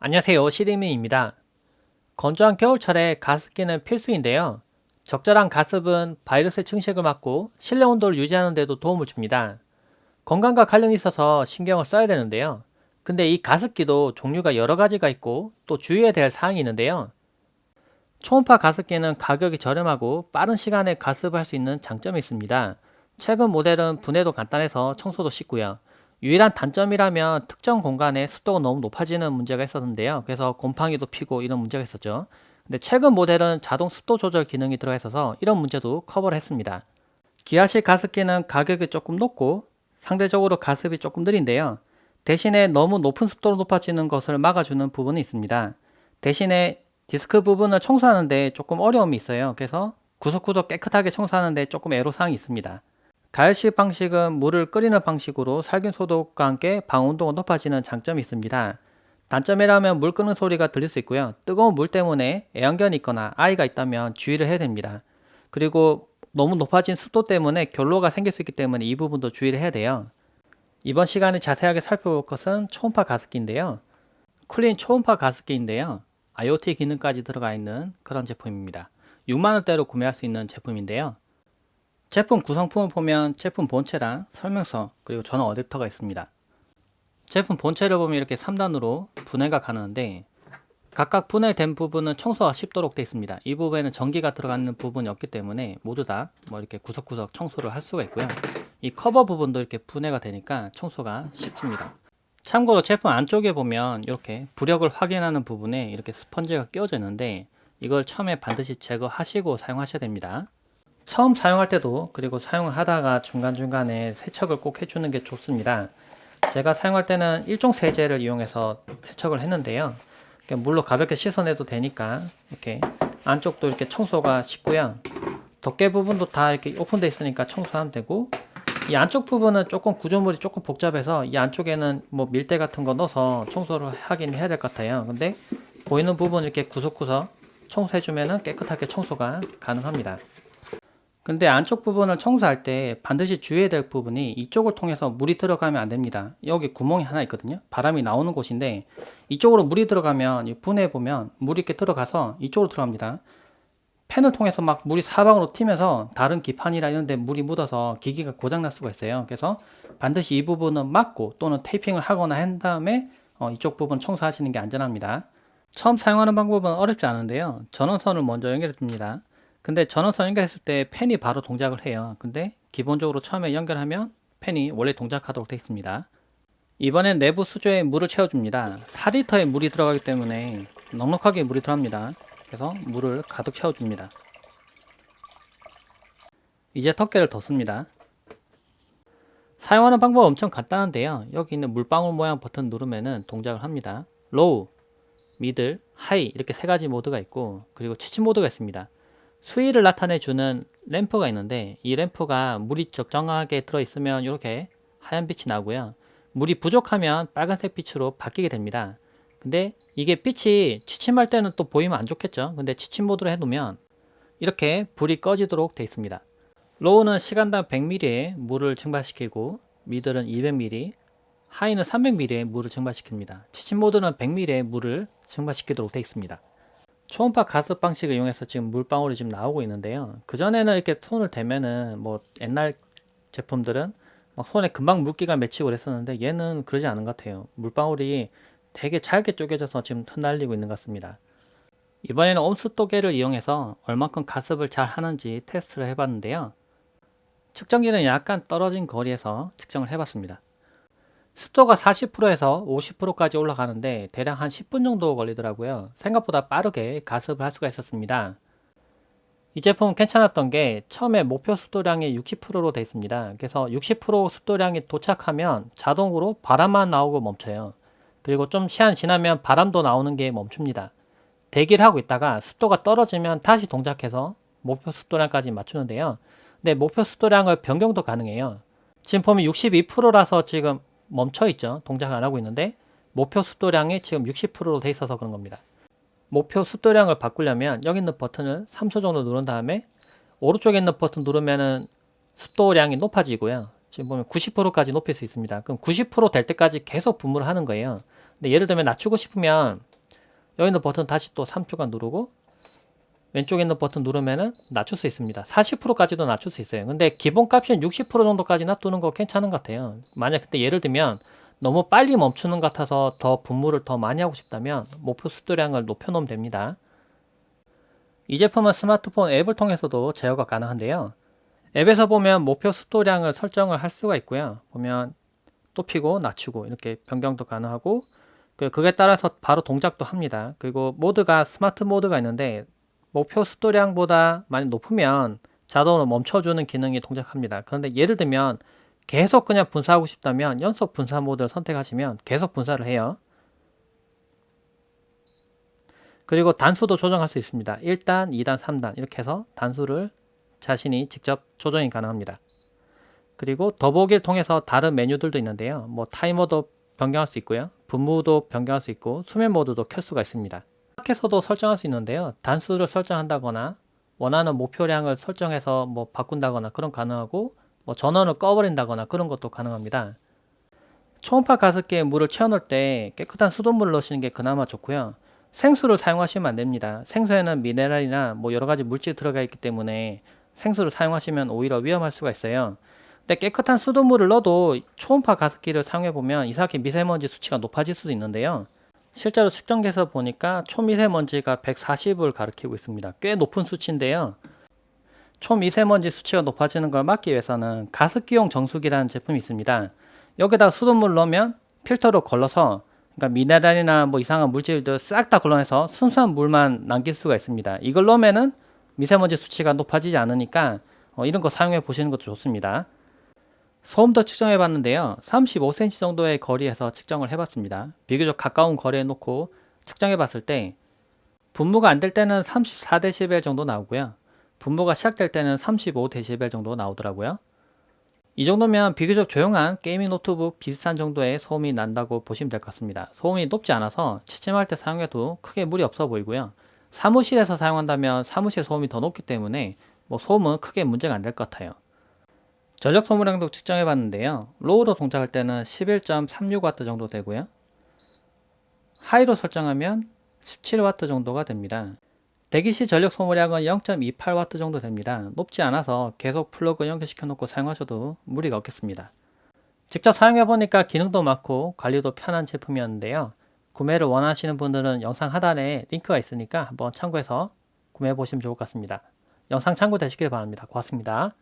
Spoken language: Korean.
안녕하세요 시리민입니다. 건조한 겨울철에 가습기는 필수인데요. 적절한 가습은 바이러스의 증식을 막고 실내 온도를 유지하는 데도 도움을 줍니다. 건강과 관련이 있어서 신경을 써야 되는데요. 근데 이 가습기도 종류가 여러 가지가 있고 또 주의해야 될 사항이 있는데요. 초음파 가습기는 가격이 저렴하고 빠른 시간에 가습할 수 있는 장점이 있습니다. 최근 모델은 분해도 간단해서 청소도 쉽고요. 유일한 단점이라면 특정 공간에 습도가 너무 높아지는 문제가 있었는데요. 그래서 곰팡이도 피고 이런 문제가 있었죠. 근데 최근 모델은 자동 습도 조절 기능이 들어가 있어서 이런 문제도 커버를 했습니다. 기아식 가습기는 가격이 조금 높고 상대적으로 가습이 조금 느린데요. 대신에 너무 높은 습도로 높아지는 것을 막아주는 부분이 있습니다. 대신에 디스크 부분을 청소하는데 조금 어려움이 있어요. 그래서 구석구석 깨끗하게 청소하는데 조금 애로사항이 있습니다. 가열식 방식은 물을 끓이는 방식으로 살균 소독과 함께 방온도가 높아지는 장점이 있습니다. 단점이라면 물 끓는 소리가 들릴 수 있고요. 뜨거운 물 때문에 애완견이 있거나 아이가 있다면 주의를 해야 됩니다. 그리고 너무 높아진 습도 때문에 결로가 생길 수 있기 때문에 이 부분도 주의를 해야 돼요. 이번 시간에 자세하게 살펴볼 것은 초음파 가습기인데요. 쿨린 초음파 가습기인데요. IoT 기능까지 들어가 있는 그런 제품입니다. 6만원대로 구매할 수 있는 제품인데요. 제품 구성품을 보면 제품 본체랑 설명서 그리고 전원 어댑터가 있습니다. 제품 본체를 보면 이렇게 3단으로 분해가 가능한데 각각 분해된 부분은 청소가 쉽도록 되어 있습니다. 이 부분에는 전기가 들어가는 부분이 없기 때문에 모두 다 뭐 이렇게 구석구석 청소를 할 수가 있고요. 이 커버 부분도 이렇게 분해가 되니까 청소가 쉽습니다. 참고로 제품 안쪽에 보면 이렇게 부력을 확인하는 부분에 이렇게 스펀지가 끼워져 있는데 이걸 처음에 반드시 제거하시고 사용하셔야 됩니다. 처음 사용할 때도 그리고 사용을 하다가 중간중간에 세척을 꼭 해주는 게 좋습니다. 제가 사용할 때는 일종 세제를 이용해서 세척을 했는데요. 물로 가볍게 씻어내도 되니까 이렇게 안쪽도 이렇게 청소가 쉽고요. 덮개 부분도 다 이렇게 오픈되어 있으니까 청소하면 되고 이 안쪽 부분은 조금 구조물이 조금 복잡해서 이 안쪽에는 뭐 밀대 같은 거 넣어서 청소를 하긴 해야 될 것 같아요. 근데 보이는 부분 이렇게 구석구석 청소해주면 깨끗하게 청소가 가능합니다. 근데 안쪽 부분을 청소할 때 반드시 주의해야 될 부분이 이쪽을 통해서 물이 들어가면 안 됩니다. 여기 구멍이 하나 있거든요. 바람이 나오는 곳인데 이쪽으로 물이 들어가면 분해 보면 물이 이렇게 들어가서 이쪽으로 들어갑니다. 팬을 통해서 막 물이 사방으로 튀면서 다른 기판이나 이런 데 물이 묻어서 기기가 고장 날 수가 있어요. 그래서 반드시 이 부분은 막고 또는 테이핑을 하거나 한 다음에 어, 이쪽 부분 청소하시는 게 안전합니다. 처음 사용하는 방법은 어렵지 않은데요. 전원선을 먼저 연결해 줍니다. 근데 전원선 연결했을 때 팬이 바로 동작을 해요. 근데 기본적으로 처음에 연결하면 팬이 원래 동작하도록 되어 있습니다. 이번엔 내부 수조에 물을 채워줍니다. 4리터의 물이 들어가기 때문에 넉넉하게 물이 들어갑니다. 그래서 물을 가득 채워줍니다. 이제 덮개를 덮습니다. 사용하는 방법 엄청 간단한데요. 여기 있는 물방울 모양 버튼 누르면 동작을 합니다. 로우, 미들, 하이 이렇게 세 가지 모드가 있고 그리고 치치 모드가 있습니다. 수위를 나타내 주는 램프가 있는데 이 램프가 물이 적정하게 들어있으면 이렇게 하얀 빛이 나고요. 물이 부족하면 빨간색 빛으로 바뀌게 됩니다. 근데 이게 빛이 취침할 때는 또 보이면 안 좋겠죠. 근데 취침 모드로 해놓으면 이렇게 불이 꺼지도록 되어 있습니다. 로우는 시간당 100ml의 물을 증발시키고 미들은 200ml, 하이는 300ml의 물을 증발시킵니다. 취침 모드는 100ml의 물을 증발시키도록 되어 있습니다. 초음파 가습 방식을 이용해서 지금 물방울이 지금 나오고 있는데요. 그전에는 이렇게 손을 대면은 뭐 옛날 제품들은 막 손에 금방 물기가 맺히고 그랬었는데 얘는 그러지 않은 것 같아요. 물방울이 되게 잘게 쪼개져서 지금 흩날리고 있는 것 같습니다. 이번에는 온습도계를 이용해서 얼만큼 가습을 잘 하는지 테스트를 해봤는데요. 측정기는 약간 떨어진 거리에서 측정을 해봤습니다. 습도가 40%에서 50%까지 올라가는데 대략 한 10분 정도 걸리더라고요. 생각보다 빠르게 가습을 할 수가 있었습니다. 이 제품은 괜찮았던 게 처음에 목표 습도량이 60%로 되어 있습니다. 그래서 60% 습도량이 도착하면 자동으로 바람만 나오고 멈춰요. 그리고 좀 시간 지나면 바람도 나오는 게 멈춥니다. 대기를 하고 있다가 습도가 떨어지면 다시 동작해서 목표 습도량까지 맞추는데요. 근데 목표 습도량을 변경도 가능해요. 지금 보면 62%라서 지금 멈춰 있죠. 동작 안 하고 있는데 목표 습도량이 지금 60%로 돼 있어서 그런 겁니다. 목표 습도량을 바꾸려면 여기 있는 버튼을 3초 정도 누른 다음에 오른쪽에 있는 버튼 누르면은 습도량이 높아지고요. 지금 보면 90%까지 높일 수 있습니다. 그럼 90%될 때까지 계속 분무를 하는 거예요. 근데 예를 들면 낮추고 싶으면 여기 있는 버튼 다시 또 3초간 누르고 왼쪽에 있는 버튼 누르면은 낮출 수 있습니다. 40%까지도 낮출 수 있어요. 근데 기본 값이 60% 정도까지 놔두는 거 괜찮은 것 같아요. 만약 그때 예를 들면 너무 빨리 멈추는 것 같아서 더 분무를 더 많이 하고 싶다면 목표 습도량을 높여놓으면 됩니다. 이 제품은 스마트폰 앱을 통해서도 제어가 가능한데요. 앱에서 보면 목표 습도량을 설정을 할 수가 있고요. 보면 높이고 낮추고 이렇게 변경도 가능하고 그- 그에 따라서 바로 동작도 합니다. 그리고 모드가 스마트 모드가 있는데 목표 습도량보다 많이 높으면 자동으로 멈춰주는 기능이 동작합니다. 그런데 예를 들면 계속 그냥 분사하고 싶다면 연속 분사 모드를 선택하시면 계속 분사를 해요. 그리고 단수도 조정할 수 있습니다. 1단, 2단, 3단 이렇게 해서 단수를 자신이 직접 조정이 가능합니다. 그리고 더보기를 통해서 다른 메뉴들도 있는데요. 뭐 타이머도 변경할 수 있고요. 분무도 변경할 수 있고 수면 모드도 켤 수가 있습니다. 밖에서도 설정할 수 있는데요. 단수를 설정한다거나 원하는 목표량을 설정해서 뭐 바꾼다거나 그런 가능하고 뭐 전원을 꺼버린다거나 그런 것도 가능합니다. 초음파 가습기에 물을 채워넣을 때 깨끗한 수돗물을 넣으시는 게 그나마 좋고요. 생수를 사용하시면 안 됩니다. 생수에는 미네랄이나 뭐 여러 가지 물질이 들어가 있기 때문에 생수를 사용하시면 오히려 위험할 수가 있어요. 근데 깨끗한 수돗물을 넣어도 초음파 가습기를 사용해 보면 이상하게 미세먼지 수치가 높아질 수도 있는데요. 실제로 측정기에서 보니까 초미세먼지가 140을 가리키고 있습니다. 꽤 높은 수치인데요. 초미세먼지 수치가 높아지는 걸 막기 위해서는 가습기용 정수기라는 제품이 있습니다. 여기다가 수돗물 넣으면 필터로 걸러서 그러니까 미네랄이나 뭐 이상한 물질들 싹 다 걸러내서 순수한 물만 남길 수가 있습니다. 이걸 넣으면은 미세먼지 수치가 높아지지 않으니까 어, 이런 거 사용해 보시는 것도 좋습니다. 소음도 측정해 봤는데요. 35cm 정도의 거리에서 측정을 해 봤습니다. 비교적 가까운 거리에 놓고 측정해 봤을 때 분무가 안 될 때는 34dB 정도 나오고요. 분무가 시작될 때는 35dB 정도 나오더라고요. 이 정도면 비교적 조용한 게이밍 노트북 비슷한 정도의 소음이 난다고 보시면 될 것 같습니다. 소음이 높지 않아서 취침할 때 사용해도 크게 무리 없어 보이고요. 사무실에서 사용한다면 사무실 소음이 더 높기 때문에 뭐 소음은 크게 문제가 안 될 것 같아요. 전력 소모량도 측정해 봤는데요. 로우로 동작할 때는 11.36W 정도 되고요. 하이로 설정하면 17W 정도가 됩니다. 대기 시 전력 소모량은 0.28W 정도 됩니다. 높지 않아서 계속 플러그 연결시켜 놓고 사용하셔도 무리가 없겠습니다. 직접 사용해 보니까 기능도 많고 관리도 편한 제품이었는데요. 구매를 원하시는 분들은 영상 하단에 링크가 있으니까 한번 참고해서 구매해 보시면 좋을 것 같습니다. 영상 참고되시길 바랍니다. 고맙습니다.